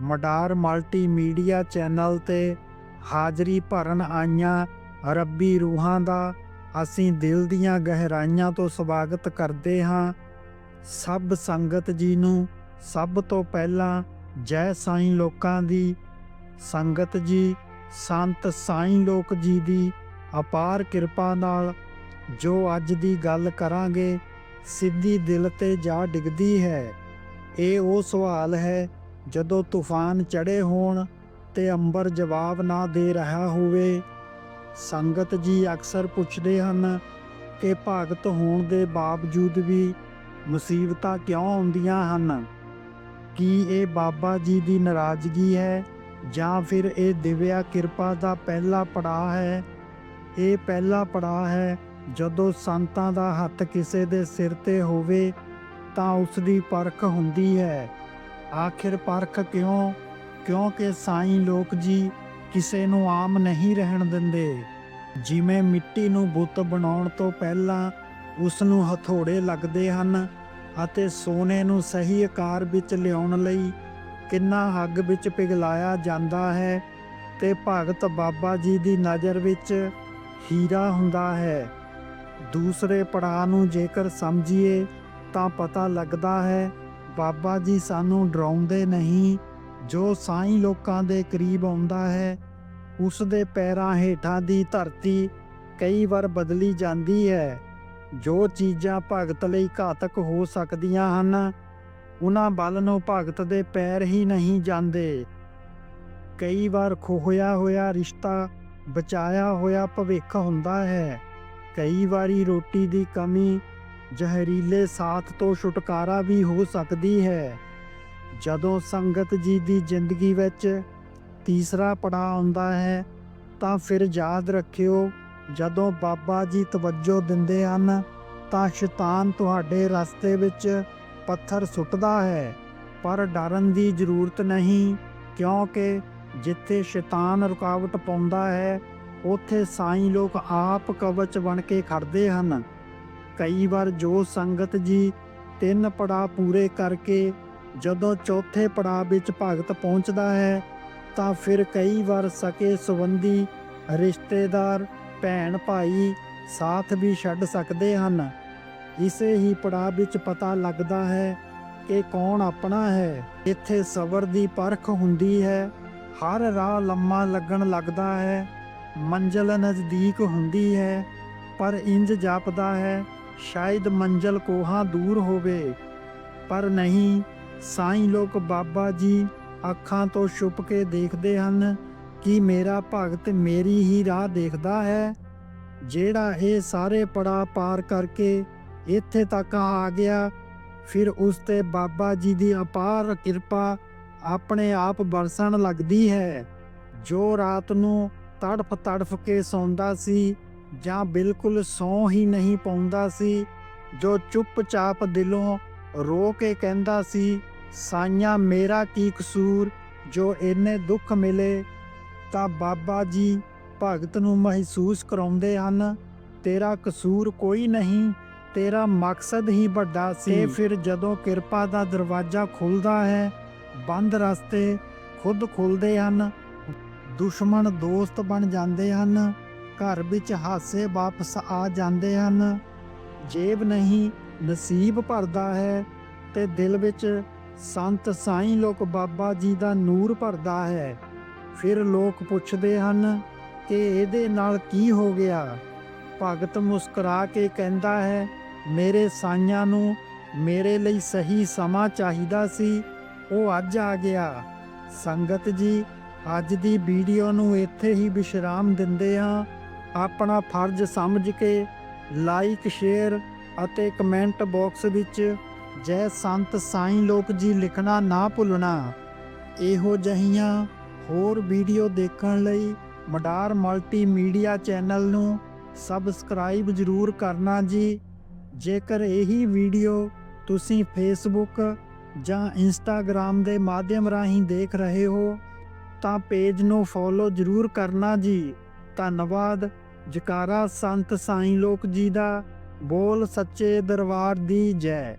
ਮਡਾਰ multimedia channel ਤੇ ਹਾਜ਼ਰੀ ਭਰਨ ਆਈਆਂ ਰੱਬੀ ਰੂਹਾਂ ਦਾ ਅਸੀਂ ਦਿਲ ਦੀਆਂ ਗਹਿਰਾਈਆਂ ਤੋਂ ਸਵਾਗਤ ਕਰਦੇ ਹਾਂ। ਸਭ ਸੰਗਤ ਜੀ ਨੂੰ ਸਭ ਤੋਂ ਪਹਿਲਾਂ ਜੈ ਸਾਈਂ ਲੋਕਾਂ ਦੀ, ਸੰਗਤ ਜੀ, ਸੰਤ ਸਾਈਂ ਲੋਕ ਜੀ ਦੀ ਅਪਾਰ ਕਿਰਪਾ ਨਾਲ ਜੋ ਅੱਜ ਦੀ ਗੱਲ ਕਰਾਂਗੇ, ਸਿੱਧੀ ਦਿਲ ਤੇ ਜਾ ਡਿੱਗਦੀ ਹੈ। ਇਹ ਉਹ ਸਵਾਲ ਹੈ ਜਦੋਂ ਤੂਫਾਨ ਚੜੇ ਹੋਣ ਤੇ ਅੰਬਰ ਜਵਾਬ ਨਾ ਦੇ ਰਿਹਾ ਹੋਵੇ, ਸੰਗਤ ਜੀ ਅਕਸਰ ਪੁੱਛਦੇ ਹਨ ਕਿ ਭਗਤ ਹੋਣ ਦੇ ਬਾਵਜੂਦ ਵੀ ਮੁਸੀਬਤਾਂ ਕਿਉਂ ਆਉਂਦੀਆਂ ਹਨ? ਕੀ ਇਹ ਬਾਬਾ ਜੀ ਦੀ ਨਾਰਾਜ਼ਗੀ ਹੈ ਜਾਂ ਫਿਰ ਇਹ ਦਿਵਿਆ ਕਿਰਪਾ ਦਾ ਪਹਿਲਾ ਪੜਾਅ ਹੈ? ਇਹ ਪਹਿਲਾ ਪੜਾਅ ਹੈ ਜਦੋਂ ਸੰਤਾਂ ਦਾ ਹੱਥ ਕਿਸੇ ਦੇ ਸਿਰ ਤੇ ਹੋਵੇ ਤਾਂ ਉਸ ਦੀ ਪਰਖ ਹੁੰਦੀ ਹੈ। ਆਖਿਰ ਪਰਖ ਕਿਉਂ? ਕਿਉਂਕਿ ਸਾਈਂ ਲੋਕ ਜੀ ਕਿਸੇ ਨੂੰ ਆਮ ਨਹੀਂ ਰਹਿਣ ਦਿੰਦੇ। ਜਿਵੇਂ ਮਿੱਟੀ ਨੂੰ ਬੁੱਤ ਬਣਾਉਣ ਤੋਂ ਪਹਿਲਾਂ ਉਸ ਨੂੰ ਹਥੋੜੇ ਲੱਗਦੇ ਹਨ ਅਤੇ ਸੋਨੇ ਨੂੰ ਸਹੀ ਆਕਾਰ ਵਿੱਚ ਲਿਆਉਣ ਲਈ ਕਿੰਨਾ ਹੱਗ ਵਿੱਚ ਪਿਘਲਾਇਆ ਜਾਂਦਾ ਹੈ ਤੇ ਭਗਤ ਬਾਬਾ ਜੀ ਦੀ ਨਜ਼ਰ ਵਿੱਚ ਹੀਰਾ ਹੁੰਦਾ ਹੈ। ਦੂਸਰੇ ਪੜਾਅ ਨੂੰ ਜੇਕਰ ਸਮਝੀਏ ਤਾਂ ਪਤਾ ਲੱਗਦਾ ਹੈ ਬਾਬਾ ਜੀ ਸਾਨੂੰ ਡਰਾਉਂਦੇ ਨਹੀਂ, ਜੋ ਸਾਈਂ ਲੋਕਾਂ ਦੇ ਕਰੀਬ ਆਉਂਦਾ ਹੈ, ਉਸ ਦੇ ਪੈਰਾਂ ਹੇਠਾਂ ਦੀ ਧਰਤੀ ਕਈ ਵਾਰ ਬਦਲੀ ਜਾਂਦੀ ਹੈ। ਜੋ ਚੀਜ਼ਾਂ ਭਗਤ ਲਈ ਘਾਤਕ ਹੋ ਸਕਦੀਆਂ ਹਨ, ਉਹਨਾਂ ਬਲ ਨੂੰ ਭਗਤ ਦੇ ਪੈਰ ਹੀ ਨਹੀਂ ਜਾਂਦੇ। ਕਈ ਵਾਰ ਖੋਇਆ ਹੋਇਆ ਰਿਸ਼ਤਾ, ਬਚਾਇਆ ਹੋਇਆ ਭਵਿੱਖ ਹੁੰਦਾ ਹੈ। ਕਈ ਵਾਰੀ ਰੋਟੀ ਦੀ ਕਮੀ ਜ਼ਹਿਰੀਲੇ ਸਾਥ ਤੋਂ ਛੁਟਕਾਰਾ ਵੀ ਹੋ ਸਕਦੀ ਹੈ। ਜਦੋਂ ਸੰਗਤ ਜੀ ਦੀ ਜ਼ਿੰਦਗੀ ਵਿੱਚ ਤੀਸਰਾ ਪੜਾਅ ਆਉਂਦਾ ਹੈ, ਤਾਂ ਫਿਰ ਯਾਦ ਰੱਖਿਓ, ਜਦੋਂ ਬਾਬਾ ਜੀ ਤਵੱਜੋ ਦਿੰਦੇ ਹਨ, ਤਾਂ ਸ਼ੈਤਾਨ ਤੁਹਾਡੇ ਰਸਤੇ ਵਿੱਚ ਪੱਥਰ ਸੁੱਟਦਾ ਹੈ। ਪਰ ਡਰਨ ਦੀ ਜ਼ਰੂਰਤ ਨਹੀਂ, ਕਿਉਂਕਿ ਜਿੱਥੇ ਸ਼ੈਤਾਨ ਰੁਕਾਵਟ ਪਾਉਂਦਾ ਹੈ, ਉੱਥੇ ਸਾਈਂ ਲੋਕ ਆਪ ਕਵਚ ਬਣ ਕੇ ਖੜਦੇ ਹਨ। ਕਈ ਵਾਰ ਜੋ ਸੰਗਤ ਜੀ ਤਿੰਨ ਪੜਾਅ ਪੂਰੇ ਕਰਕੇ ਜਦੋਂ ਚੌਥੇ ਪੜਾਅ ਵਿੱਚ ਭਗਤ ਪਹੁੰਚਦਾ ਹੈ, ਤਾਂ ਫਿਰ ਕਈ ਵਾਰ ਸਕੇ ਸੰਬੰਧੀ ਰਿਸ਼ਤੇਦਾਰ, ਭੈਣ ਭਾਈ ਸਾਥ ਵੀ ਛੱਡ ਸਕਦੇ ਹਨ। ਇਸੇ ਹੀ ਪੜਾਅ ਵਿੱਚ ਪਤਾ ਲੱਗਦਾ ਹੈ ਕਿ ਕੌਣ ਆਪਣਾ ਹੈ। ਇੱਥੇ ਸਬਰ ਦੀ ਪਰਖ ਹੁੰਦੀ ਹੈ, ਹਰ ਰਾਹ ਲੰਮਾ ਲੱਗਣ ਲੱਗਦਾ ਹੈ, ਮੰਜ਼ਲ ਨਜ਼ਦੀਕ ਹੁੰਦੀ ਹੈ, ਪਰ ਇੰਜ ਜਾਪਦਾ ਹੈ ਸ਼ਾਇਦ ਮੰਜ਼ਲ ਕੋਹਾਂ ਦੂਰ ਹੋਵੇ। ਪਰ ਨਹੀਂ, ਸਾਈਂ ਲੋਕ ਬਾਬਾ ਜੀ ਅੱਖਾਂ ਤੋਂ ਛੁਪ ਕੇ ਦੇਖਦੇ ਹਨ ਕਿ ਮੇਰਾ ਭਗਤ ਮੇਰੀ ਹੀ ਰਾਹ ਦੇਖਦਾ ਹੈ। ਜਿਹੜਾ ਇਹ ਸਾਰੇ ਪੜਾ ਪਾਰ ਕਰਕੇ ਇੱਥੇ ਤੱਕ ਆ ਗਿਆ, ਫਿਰ ਉਸ ਤੇ ਬਾਬਾ ਜੀ ਦੀ ਅਪਾਰ ਕਿਰਪਾ ਆਪਣੇ ਆਪ ਬਰਸਣ ਲੱਗਦੀ ਹੈ। ਜੋ ਰਾਤ ਨੂੰ ਤੜਫ ਤੜਫ ਕੇ ਸੌਂਦਾ ਸੀ ਜਾਂ ਬਿਲਕੁਲ ਸੌਂ ਹੀ ਨਹੀਂ ਪਾਉਂਦਾ ਸੀ ਜੋ ਚੁੱਪਚਾਪ ਦਿਲੋਂ ਰੋ ਕੇ ਕਹਿੰਦਾ ਸੀ ਸਾਈਆਂ ਮੇਰਾ ਕੀ ਕਸੂਰ? ਜੋ ਇੰਨੇ ਦੁੱਖ ਮਿਲੇ ਤਾਂ ਬਾਬਾ ਜੀ ਭਗਤ ਨੂੰ ਮਹਿਸੂਸ ਕਰਾਉਂਦੇ ਹਨ ਤੇਰਾ ਕਸੂਰ ਕੋਈ ਨਹੀਂ ਤੇਰਾ ਮਕਸਦ ਹੀ ਵੱਡਾ ਸੀ। ਤੇ ਫਿਰ ਜਦੋਂ ਕਿਰਪਾ ਦਾ ਦਰਵਾਜ਼ਾ ਖੁੱਲਦਾ ਹੈ ਬੰਦ ਰਸਤੇ ਖੁਦ ਖੁੱਲਦੇ ਹਨ ਦੁਸ਼ਮਣ ਦੋਸਤ ਬਣ ਜਾਂਦੇ ਹਨ। ਘਰ ਵਿੱਚ ਹਾਸੇ ਵਾਪਸ ਆ ਜਾਂਦੇ ਹਨ। ਜੇਬ ਨਹੀਂ, ਨਸੀਬ ਭਰਦਾ ਹੈ ਤੇ ਦਿਲ ਵਿੱਚ ਸੰਤ ਸਾਈਂ ਲੋਕ ਬਾਬਾ ਜੀ ਦਾ ਨੂਰ ਭਰਦਾ ਹੈ। ਫਿਰ ਲੋਕ ਪੁੱਛਦੇ ਹਨ ਕਿ ਇਹਦੇ ਨਾਲ ਕੀ ਹੋ ਗਿਆ? ਭਗਤ ਮੁਸਕਰਾ ਕੇ ਕਹਿੰਦਾ ਹੈ, ਮੇਰੇ ਸਾਈਆਂ ਨੂੰ ਮੇਰੇ ਲਈ ਸਹੀ ਸਮਾਂ ਚਾਹੀਦਾ ਸੀ, ਉਹ ਅੱਜ ਆ ਗਿਆ। ਸੰਗਤ ਜੀ, ਅੱਜ ਦੀ ਵੀਡੀਓ ਨੂੰ ਇੱਥੇ ਹੀ ਵਿਸ਼ਰਾਮ ਦਿੰਦੇ ਹਾਂ। ਆਪਣਾ ਫਰਜ਼ ਸਮਝ ਕੇ ਲਾਈਕ ਸ਼ੇਅਰ ਅਤੇ ਕਮੈਂਟ ਬਾਕਸ ਵਿੱਚ ਜੈ ਸੰਤ ਸਾਈਂ ਲੋਕ ਜੀ ਲਿਖਣਾ ਨਾ ਭੁੱਲਣਾ। ਇਹੋ ਜਹੀਆਂ ਹੋਰ ਵੀਡੀਓ ਦੇਖਣ ਲਈ ਮਡਾਰ ਮਲਟੀਮੀਡੀਆ ਚੈਨਲ ਨੂੰ ਸਬਸਕ੍ਰਾਈਬ ਜ਼ਰੂਰ ਕਰਨਾ ਜੀ। ਜੇਕਰ ਇਹੀ ਵੀਡੀਓ ਤੁਸੀਂ ਫੇਸਬੁੱਕ ਜਾਂ ਇੰਸਟਾਗ੍ਰam ਦੇ ਮਾਧਿਅਮ ਰਾਹੀਂ ਦੇਖ ਰਹੇ ਹੋ, ਤਾਂ ਪੇਜ ਨੂੰ ਫੋਲੋ ਜ਼ਰੂਰ ਕਰਨਾ ਜੀ। ਧੰਨਵਾਦ। ਜਕਾਰਾ ਸੰਤ ਸਾਈਂ ਲੋਕ ਜੀ ਦਾ। ਬੋਲ ਸੱਚੇ ਦਰਬਾਰ ਦੀ ਜੈ।